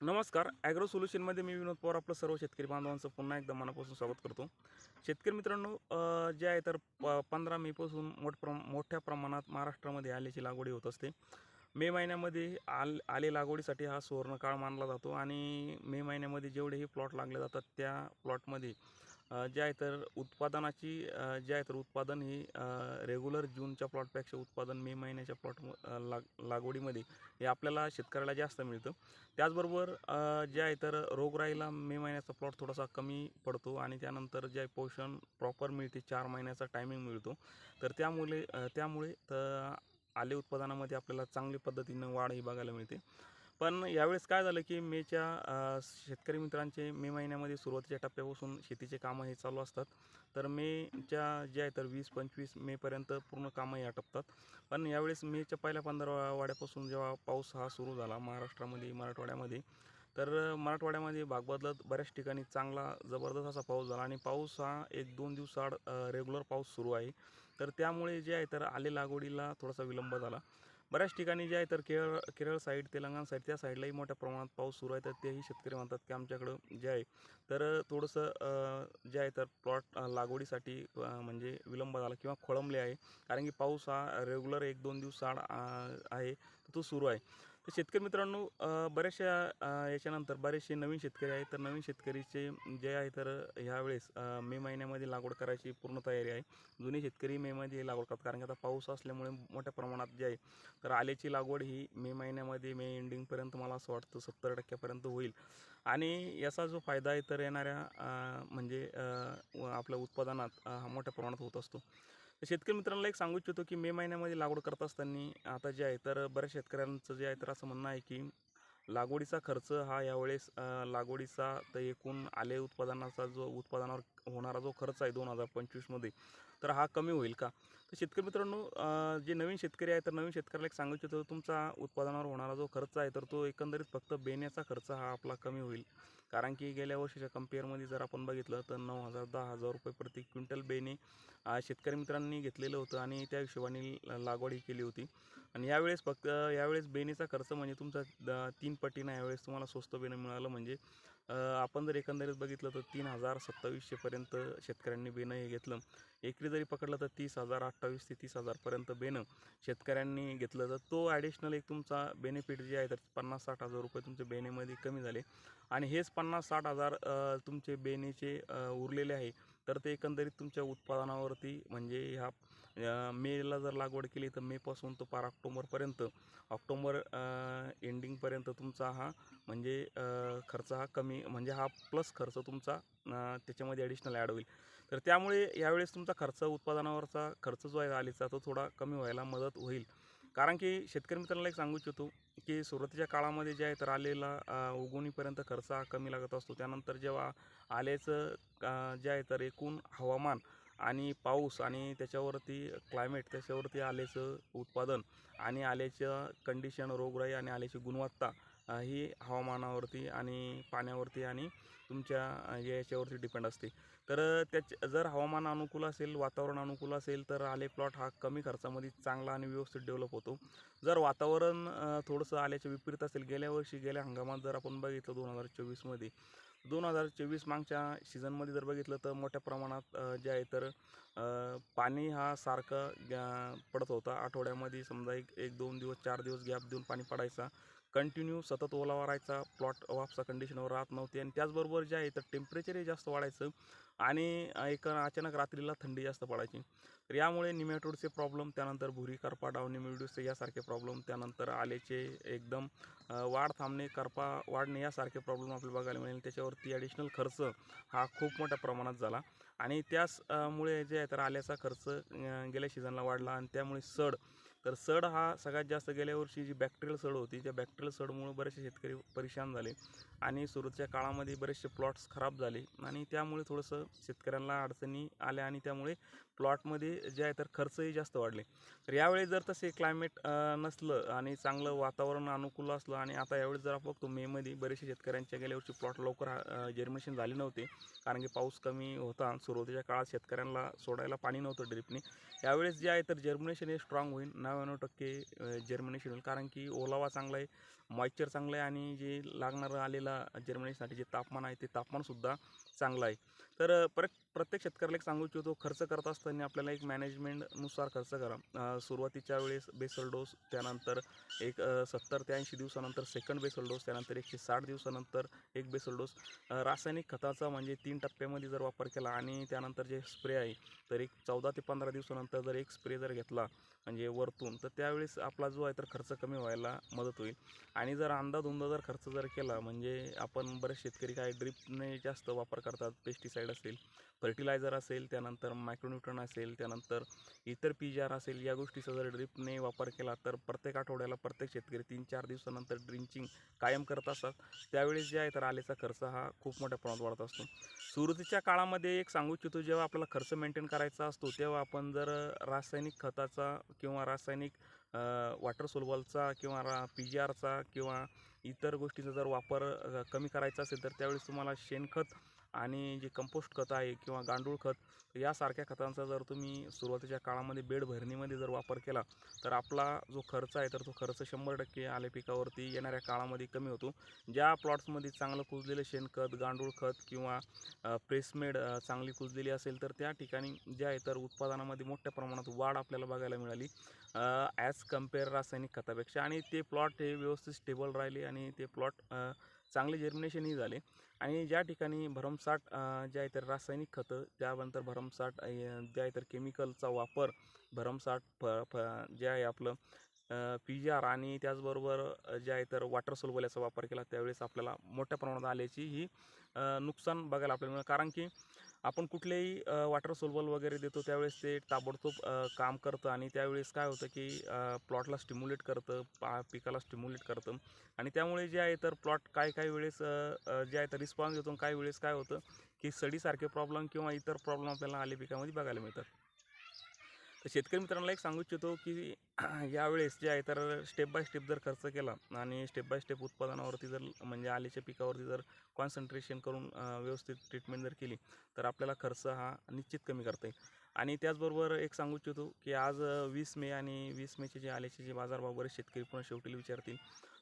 नमस्कार. ॲग्रो सोल्युशनमध्ये मी विनोद पवार आपलं सर्व शेतकरी बांधवांचं पुन्हा एकदा मनापासून स्वागत करतो. शेतकरी मित्रांनो जे आहे तर प पंधरा मेपासून मोठ प्रम मोठ्या प्रमाणात महाराष्ट्रामध्ये आल्याची लागवडी होत असते. मे महिन्यामध्ये आल आले लागवडीसाठी हा सुवर्णकाळ मानला जातो आणि मे महिन्यामध्ये जेवढेही प्लॉट लागले जातात त्या प्लॉटमध्ये जे आहे तर उत्पादनाची जे आहे तर उत्पादन ही रेग्युलर जूनच्या प्लॉटपेक्षा उत्पादन मे महिन्याच्या प्लॉट लाग लागवडीमध्ये हे आपल्याला शेतकऱ्याला जास्त मिळतं. त्याचबरोबर जे आहे तर रोगराईला मे महिन्याचा प्लॉट थोडासा कमी पडतो आणि त्यानंतर जे आहे पोषण प्रॉपर मिळते चार महिन्याचा टायमिंग मिळतो. तर त्यामुळे त्यामुळे तर आले उत्पादनामध्ये आपल्याला चांगली पद्धतीनं वाढ ही बघायला मिळते. पण यावेळेस काय झालं की मेच्या शेतकरी मित्रांचे मे महिन्यामध्ये सुरुवातीच्या टप्प्यापासून शेतीचे कामं हे चालू असतात. तर मेच्या जे आहे तर वीस पंचवीस मेपर्यंत पूर्ण कामं हे आटपतात. पण यावेळेस मेच्या पहिल्या पंधरा वाड्यापासून जेव्हा पाऊस हा सुरू झाला महाराष्ट्रामध्ये मराठवाड्यामध्ये तर मराठवाड्यामध्ये भाग बदलत बऱ्याच ठिकाणी चांगला जबरदस्त असा पाऊस झाला आणि पाऊस हा एक दोन दिवसाआड रेग्युलर पाऊस सुरू आहे. तर त्यामुळे जे आहे तर आले लागवडीला थोडासा विलंब झाला. बऱ्याच ठिकाणी जे आहे तर केरळ केरळ साईड तेलंगणा साईड त्या साईडलाही मोठ्या प्रमाणात पाऊस सुरू आहे. तर तेही शेतकरी म्हणतात की आमच्याकडं जे आहे तर थोडंसं जे आहे तर प्लॉट लागवडीसाठी म्हणजे विलंब झाला किंवा खोळंबले आहे. कारण की पाऊस हा रेग्युलर एक दोन दिवस आड आहे तो सुरू आहे. तर शेतकरी मित्रांनो बऱ्याचशा याच्यानंतर बरेचसे नवीन शेतकरी आहेत. तर नवीन शेतकरीचे जे आहे तर ह्यावेळेस मे महिन्यामध्ये लागवड करायची पूर्ण तयारी आहे. जुने शेतकरी मेमध्ये लागवड करतात. कारण की आता पाऊस असल्यामुळे मोठ्या प्रमाणात जे आहे तर आल्याची लागवड ही मे महिन्यामध्ये मे एंडिंगपर्यंत मला असं वाटतं सत्तर टक्क्यापर्यंत होईल. आणि याचा जो फायदा आहे तर येणाऱ्या म्हणजे व आपल्या उत्पादनात हा मोठ्या प्रमाणात होत असतो. तर शेतकरी मित्रांना एक सांगू इच्छितो की मे महिन्यामध्ये लागवड करत असताना आता जे आहे तर बऱ्याच शेतकऱ्यांचं जे आहे तर असं म्हणणं आहे की लागवडीचा खर्च हा यावेळेस लागवडीचा तर एकूण आले उत्पादनाचा जो उत्पादनावर होणारा जो खर्च आहे दोन हजार पंचवीसमध्ये तर हा कमी होईल का? तर शेतकरी मित्रांनो जे नवीन शेतकरी आहे तर नवीन शेतकऱ्याला एक सांगू इच्छितो तुमचा उत्पादनावर होणारा जो खर्च आहे तर तो एकंदरीत फक्त बेण्याचा खर्च हा आपला कमी होईल. कारण की गेल्या वर्षीच्या कम्पेअरमध्ये जर आपण बघितलं तर नऊ हजार दहा हजार रुपये प्रति क्विंटल बेणे शेतकरी मित्रांनी घेतलेलं होतं आणि त्या हिशोबाने लागवडही लागवड ही केली होती. आणि यावेळेस फक्त यावेळेस बेणीचा खर्च म्हणजे तुमचा द- तीन पटीनं यावेळेस तुम्हाला स्वस्त बेणं मिळालं म्हणजे आपण जर एकंदरीत बघितलं तर तीन हजार सत्तावीसशेपर्यंत शेतकऱ्यांनी बेनं हे घेतलं. एकरी जरी पकडलं तर तीस हजार अठ्ठावीस ते तीस हजारपर्यंत बेनं शेतकऱ्यांनी घेतलं. तर तो ॲडिशनल एक तुमचा बेनिफिट जे आहे तर पन्नास साठ हजार रुपये तुमच्या बेनेमध्ये कमी झाले. आणि हेच पन्नास साठ हजार तुमचे बेनेचे उरलेले आहे. तर ते एकंदरीत तुमच्या उत्पादनावरती म्हणजे ह्या मेला जर लागवड केली तर मेपासून तो पार ऑक्टोबरपर्यंत ऑक्टोबर एंडिंगपर्यंत तुमचा हा म्हणजे खर्च हा कमी म्हणजे हा प्लस खर्च तुमचा त्याच्यामध्ये ॲडिशनल ॲड होईल. तर त्यामुळे यावेळेस तुमचा खर्च उत्पादनावरचा खर्च जो आहे आलीचा तो थोडा कमी व्हायला मदत होईल. कारण की शेतकरी मित्रांना एक सांगू इच्छितो की सुरुवातीच्या काळामध्ये जे आहे तर आलेला उगवणीपर्यंत खर्च हा कमी लागत असतो. त्यानंतर जेव्हा आल्याचं जे आहे तर एकूण हवामान आणि पाऊस आणि त्याच्यावरती क्लायमेट त्याच्यावरती आल्याचं उत्पादन आणि आल्याचं कंडिशन रोगराई आणि आल्याची गुणवत्ता ही हवामानावरती आणि पाण्यावरती आणि तुमच्या याच्यावरती डिपेंड असते. तर त्याच जर हवामान अनुकूल असेल वातावरण अनुकूल असेल तर आले प्लॉट हा कमी खर्चामध्ये चांगला आणि व्यवस्थित डेव्हलप होतो. जर वातावरण थोडंसं आल्याच्या विपरीत असेल गेल्या वर्षी गेल्या हंगामात जर आपण बघितलं दोन हजार चोवीसमध्ये दोन हजार चोवीस मागच्या सीझनमध्ये जर बघितलं तर मोठ्या प्रमाणात जे आहे तर पाणी हा सारखं पडत होता. आठवड्यामध्ये समजा एक एक दोन दिवस चार दिवस गॅप देऊन पाणी पडायचा. कंटिन्यू सतत ओलावा राहायचा प्लॉट वापसा कंडिशनवर राहत नव्हती आणि त्याचबरोबर जे आहे तर टेम्परेचरही जास्त वाढायचं आणि एक अचानक रात्रीला थंडी जास्त पडायची. तर यामुळे निमॅटोडचे प्रॉब्लेम त्यानंतर भुरी करपा डावणी मिल्ड्यूस यासारखे प्रॉब्लेम त्यानंतर आलेचे एकदम वाढ थांबणे करपा वाढणे यासारखे प्रॉब्लेम आपल्याला बघायला मिळेल. त्याच्यावरती ॲडिशनल खर्च हा खूप मोठ्या प्रमाणात झाला. आणि त्याचमुळे जे आहे तर आल्याचा खर्च गेल्या सीझनला वाढला आणि त्यामुळे सड तर सड हा सगळ्यात जास्त गेल्या वर्षी जी बॅक्टेरियल सड होती त्या बॅक्टेरियल सडमुळे बरेचसे शेतकरी परेशान झाले आणि सुरुवातीच्या काळामध्ये बरेचसे प्लॉट्स खराब झाले आणि त्यामुळे थोडंसं शेतकऱ्यांना अडचणी आल्या आणि त्यामुळे प्लॉटमध्ये जे आहे तर खर्चही जास्त वाढले. तर यावेळी जर तसे क्लायमेट नसलं आणि चांगलं वातावरण अनुकूल असलं आणि आता यावेळी जर आपण बघतो मेमध्ये बरेचसे शेतकऱ्यांच्या गेल्या वर्षी प्लॉट लवकर जर्मिनेशन झाले नव्हते कारण की पाऊस कमी होता सुरुवातीच्या काळात शेतकऱ्यांना सोडायला पाणी नव्हतं ड्रिपने यावेळेस जे आहे तर जर्मिनेशन हे स्ट्रॉंग होईल. ना नव्याण्णव टक्के जर्मनी होईल कारण की ओलावा चांगला आहे. मॉइश्चर चांगलं आहे आणि जे लागणारं आलेला जर्मनीसाठी जे तापमान आहे ते तापमानसुद्धा चांगलं आहे. तर पर प्रत्येक शेतकऱ्याला एक सांगू इच्छितो खर्च करत असताना आपल्याला एक मॅनेजमेंटनुसार खर्च करा. सुरुवातीच्या वेळेस बेसल डोस त्यानंतर एक सत्तर ते ऐंशी दिवसानंतर सेकंड बेसल डोस त्यानंतर एकशे साठ दिवसानंतर एक बेसल डोस रासायनिक खताचा म्हणजे तीन टप्प्यामध्ये जर वापर केला आणि त्यानंतर जे स्प्रे आहे तर एक चौदा ते पंधरा दिवसानंतर जर एक स्प्रे जर घेतला म्हणजे वरतून तर त्यावेळेस आपला जो आहे तर खर्च कमी व्हायला मदत होईल. आणि जर अंदाधुंद जर खर्च जर केला म्हणजे आपण बरेच शेतकरी काय ड्रिपने जास्त वापर करतात पेस्टिसाईड असेल फर्टिलायझर असेल त्यानंतर मायक्रोन्यूट्रन असेल त्यानंतर इतर पी आर असेल या गोष्टीचा जर ड्रिपने वापर केला तर प्रत्येक आठवड्याला प्रत्येक शेतकरी तीन चार दिवसानंतर ड्रिंचिंग कायम करत असतात. त्यावेळेस जे आहे तर आलेचा खर्च हा खूप मोठ्या प्रमाणात वाढत असतो. सुरुवातीच्या काळामध्ये एक सांगू इच्छितो जेव्हा आपल्याला खर्च मेंटेन करायचा असतो तेव्हा आपण जर रासायनिक खताचा किंवा रासायनिक वॉटर सोलबॉलचा किंवा रा पी जी आरचा किंवा इतर गोष्टीचा जर वापर कमी करायचा असेल तर त्यावेळेस तुम्हाला शेणखत आणि जे कंपोस्ट खत आहे किंवा गांडूळ खत यासारख्या खतांचा जर तुम्ही सुरुवातीच्या काळामध्ये बेड भरणीमध्ये जर वापर केला तर आपला जो खर्च आहे तर तो खर्च शंभर टक्के आले पिकावरती येणाऱ्या काळामध्ये कमी होतो. ज्या प्लॉट्समध्ये चांगलं कुजलेलं शेणखत गांडूळ खत किंवा प्रेसमेड चांगली कुजलेली असेल तर त्या ठिकाणी जे आहे तर उत्पादनामध्ये मोठ्या प्रमाणात वाढ आपल्याला बघायला मिळाली. ॲज कंपेअर रासायनिक खतापेक्षा. आणि ते प्लॉट हे व्यवस्थित स्टेबल राहिले आणि ते प्लॉट चांगले जर्मिनेशनही झाले. आणि ज्या ठिकाणी भरमसाठ ज्या इतर रासायनिक खतं त्यानंतर भरमसाठ ज्या इतर केमिकलचा वापर भरमसाठ फ फ जे आहे आपलं पी जी आर आणि त्याचबरोबर ज्या इतर वॉटर सोलबल वापर केला त्यावेळेस आपल्याला मोठ्या प्रमाणात आल्याची ही नुकसान बघायला आपल्याला मिळेल. कारण की आपण कुठलेही वॉटर सोलबल वगैरे देतो त्यावेळेस ते ताबडतोब काम करतं आणि त्यावेळेस काय होतं की प्लॉटला स्टिम्युलेट करतं पा पिकाला स्टिम्युलेट करतं. आणि त्यामुळे जे आहे तर प्लॉट काय काही वेळेस जे आहे तर रिस्पॉन्स देतो काही वेळेस काय होतं की सडीसारखे प्रॉब्लेम किंवा इतर प्रॉब्लेम आपल्याला आले पिकामध्ये बघायला मिळतात. तर शेतकरी मित्रांना एक सांगू इच्छितो की यावेळेस जे आहे तर स्टेप बाय स्टेप जर खर्च केला आणि स्टेप बाय स्टेप उत्पादनावरती जर म्हणजे आलेच्या पिकावरती जर कॉन्सन्ट्रेशन करून व्यवस्थित ट्रीटमेंट जर केली तर आपल्याला खर्च हा निश्चित कमी करता येईल. आणि त्याचबरोबर एक सांगू इच्छितो की आज वीस मे आणि वीस मेचे जे आल्याचे जे बाजारभाव बरेच शेतकरी पुन्हा शेवटीला विचारतील.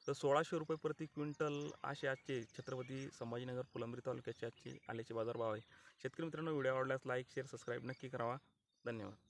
तर सोळाशे रुपये प्रति क्विंटल असे आजचे छत्रपती संभाजीनगर फुलंब्री तालुक्याचे आजचे आल्याचे बाजारभाव आहे. शेतकरी मित्रांनो व्हिडिओ आवडल्यास लाईक शेअर सबस्क्राईब नक्की करावा धन्यवाद.